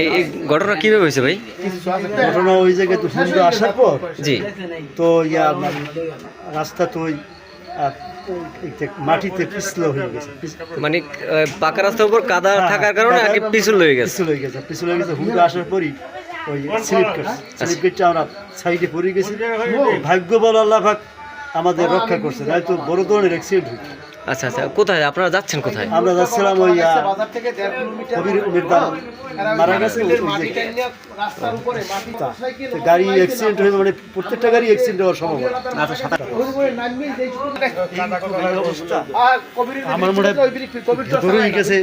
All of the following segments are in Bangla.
এই ঘটনা কীভাবে হয়েছে ভাই? ঘটনা ওই জায়গায় তো হুন্ডা আসার পর জি। তো ইয়া রাস্তা তো মাটিতে পিছলো হয়ে গেছে। মানে পাকা রাস্তার উপর কাদা থাকার কারণে কি পিছল হয়ে গেছে। পিছল হয়ে গেছে পিছল হয়ে গেছে হুন্ডা আসার পরই ওই স্লিপ কাটছে। স্লিপ কেটে আমরা সাইডে পড়ে গেছি। ভাগ্য বল আল্লাহ পাক আমাদের রক্ষা করছে নয়তো বড় ধরনের অ্যাক্সিডেন্ট আচ্ছা আচ্ছা কোথায়? আপনারা যাচ্ছেন কোথায়? আমরা যাচ্ছিলাম ওই কবির মির্দা মারা গেছে গাড়ি অ্যাক্সিডেন্ট হয়ে মানে প্রত্যেকটা গাড়ি অ্যাক্সিডেন্ট হওয়ার সম্ভাবনা। এই অবস্থা আমার মনে হয় গেছে।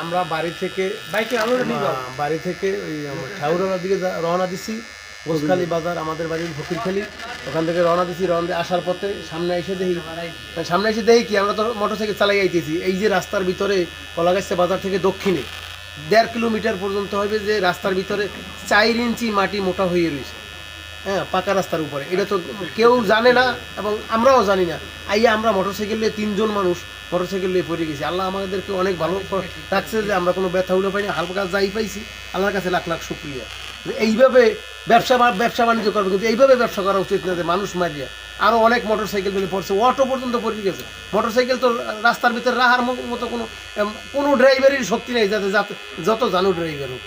আমরা বাড়ি থেকে বাড়ি থেকে ওই আমার ঠাকুরার দিকে যা- রওনা দিছি। গোসখালি বাজার, আমাদের বাড়ির ফকিরখালি। ওখান থেকে রওনা দিছি, রওনা দিয়ে আসার পথে সামনে এসে দেখি মানে সামনে এসে দেখি কি, আমরা তো মোটরসাইকেল চালাই আইতেছি। এই যে রাস্তার ভিতরে কলাগাছা বাজার থেকে দক্ষিণে, দেড় কিলোমিটার পর্যন্ত হবে যে রাস্তার ভিতরে চার ইঞ্চি মাটি মোটা হয়ে রয়েছে। হ্যাঁ পাকা রাস্তার উপরে। এটা তো কেউ জানে না এবং আমরাও জানি না। আইয়া আমরা মোটরসাইকেল নিয়ে তিনজন মানুষ মোটরসাইকেল নিয়ে পড়ে গেছি। আল্লাহ আমাদেরকে অনেক ভালো রাখছে যে আমরা কোনো ব্যথা উঠে পাইনি। হালকা যাই পাইছি। আল্লাহর কাছে লাখ লাখ শুক্রিয়া। এইভাবে ব্যবসা ব্যবসা বাণিজ্য করবে, কিন্তু এইভাবে ব্যবসা করা উচিত না যে মানুষ মারিয়া। আরও অনেক মোটর সাইকেল মিলে পড়ছে, অটো পর্যন্ত পড়ে গেছে। মোটর সাইকেল তো রাস্তার ভিতরে রাহার মতো কোনো কোনো ড্রাইভারের শক্তি নেই যাতে যাতে জানো ড্রাইভার হোক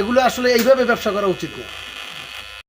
এগুলো আসলে এইভাবে ব্যবসা করা উচিত না।